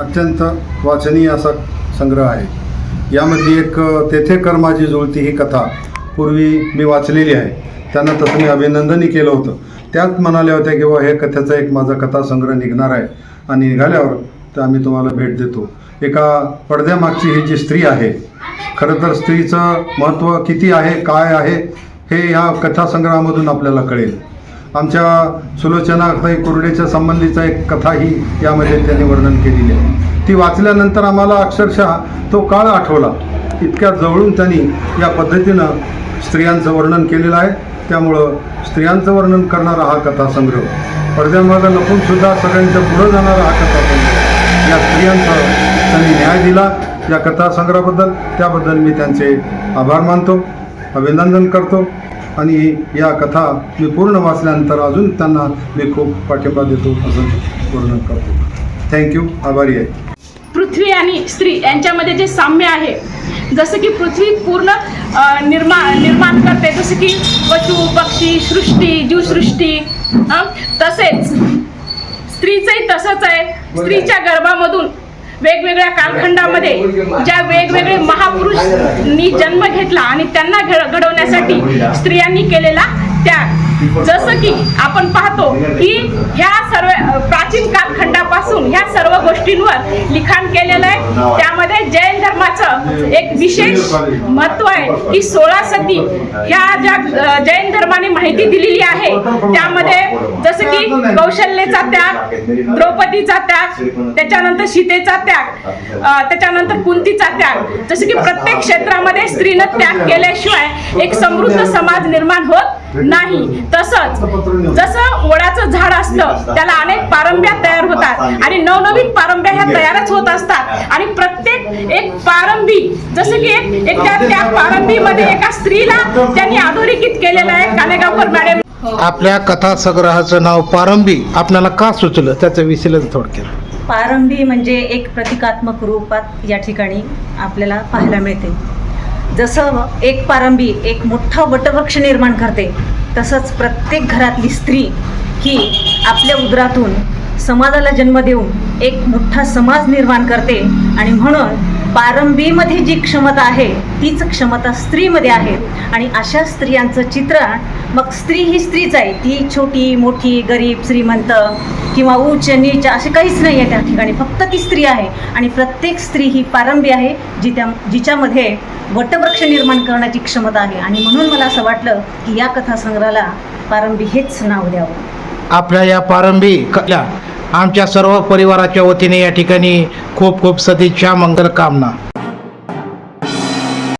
अत्यंत वाचनीय असा संग्रह आहे. यामध्ये एक तेथे कर्माची जुळती ही कथा पूर्वी मी वाचलेली आहे. त्यांना तसं मी अभिनंदनही केलं होतं. त्यात म्हणाल्या होत्या की बुवा हे कथेचा एक माझा कथासंग्रह निघणार आहे. आणि निघाल्यावर तर आम्ही तुम्हाला भेट देतो. एका पडद्यामागची ही जी स्त्री आहे खरं तर स्त्रीचं महत्त्व किती आहे काय आहे हे ह्या कथासंग्रहामधून आपल्याला कळेल. आमच्या सुलोचनाताई कुर्डेच्या संबंधीचा एक कथाही यामध्ये त्यांनी वर्णन केलेली आहे. ती वाचल्यानंतर आम्हाला अक्षरशः तो काळ आठवला. इतक्या जवळून त्यांनी या पद्धतीनं स्त्रियांचं वर्णन केलेलं आहे. त्यामुळं स्त्रियांचं वर्णन करणारा हा कथासंग्रह. पडद्यामागं लपूनसुद्धा सगळ्यांच्या पुढं जाणारा हा कथासंग्रह. या स्त्रियांचा त्यांनी न्याय दिला या कथासंग्रहाबद्दल. त्याबद्दल मी त्यांचे आभार मानतो. अभिनंदन करतो. आणि या कथा मी पूर्ण वाचल्यानंतर अजून त्यांना मी खूप पाठिंबा देतो असं वर्णन करतो. थँक्यू आभारी आहे. पृथ्वी आणि स्त्री यांच्यामध्ये जे साम्य आहे जसं की पृथ्वी पूर्ण अ, निर्माण निर्माण करते जसं की पशु पक्षी सृष्टी जीवसृष्टी तसेच स्त्रीचंही तसंच आहे. स्त्रीच्या गर्भामधून वेगवेगळ्या कालखंडामध्ये ज्या वेगवेगळे महापुरुषनी जन्म घेतला आणि त्यांना घड घडवण्यासाठी स्त्रियांनी केलेला त्याग. जसं की आपण पाहतो की ह्या सर्व प्राचीन कालखंडापासून ह्या सर्व गोष्टींवर लिखाण केलेलं आहे. त्यामध्ये जैन धर्माचं एक विशेष महत्त्व आहे की सोळा सती ह्या ज्या जैन धर्माने माहिती दिलेली आहे त्यामध्ये जसं की कौशल्यचा त्याग द्रौपदीचा त्याग त्याच्यानंतर सीतेचा त्याग त्याच्यानंतर कुंतीचा त्याग जसं की प्रत्येक क्षेत्रामध्ये स्त्रीनं त्याग केल्याशिवाय एक समृद्ध समाज निर्माण होत नाही. तसंच जसं वडाचं झाड असतं. त्याला अनेक पारंब्या तयार होतात. आणि नवनवीन पारंब्या ह्या तयारच होत असतात. आणि प्रत्येक एक पारंबी जसं की एक एक त्या- त्या पारंबीमध्ये एका स्त्रीला त्यांनी अधोरेखित केलेलं आहे कानेगावकर मॅडम. आपल्या कथासंग्रहाचं नाव पारंबी. आपल्याला का सुचलं? त्याचं विश्लेषण थोडक्यात. पारंबी म्हणजे एक प्रतिकात्मक रूपात या ठिकाणी आपल्याला पाहायला मिळते. जसं एक पारंबी एक मोठा वटवृक्ष निर्माण करते तसंच प्रत्येक घरातली स्त्री ही आपल्या उदरातून समाजाला जन्म देऊन एक मोठा समाज निर्माण करते. आणि म्हणून पारंबीमध्ये जी क्षमता आहे तीच क्षमता स्त्रीमध्ये आहे. आणि अशा स्त्रियांचं चित्रण मग स्त्री ही स्त्रीच आहे. ती छोटी मोठी गरीब श्रीमंत किंवा उच्च नीच असे काहीच नाही आहे त्या ठिकाणी. फक्त ती स्त्री आहे. आणि प्रत्येक स्त्री ही पारंबी आहे जी त्या जिच्यामध्ये वटवृक्ष निर्माण करण्याची क्षमता आहे. आणि म्हणून मला असं वाटलं की या कथासंग्रहाला पारंबी हेच नाव द्यावं. आपल्या या प्रारंभी आमच्या सर्व परिवाराच्या वतीने या ठिकाणी खूप खूप सदिच्छा मंगल कामना.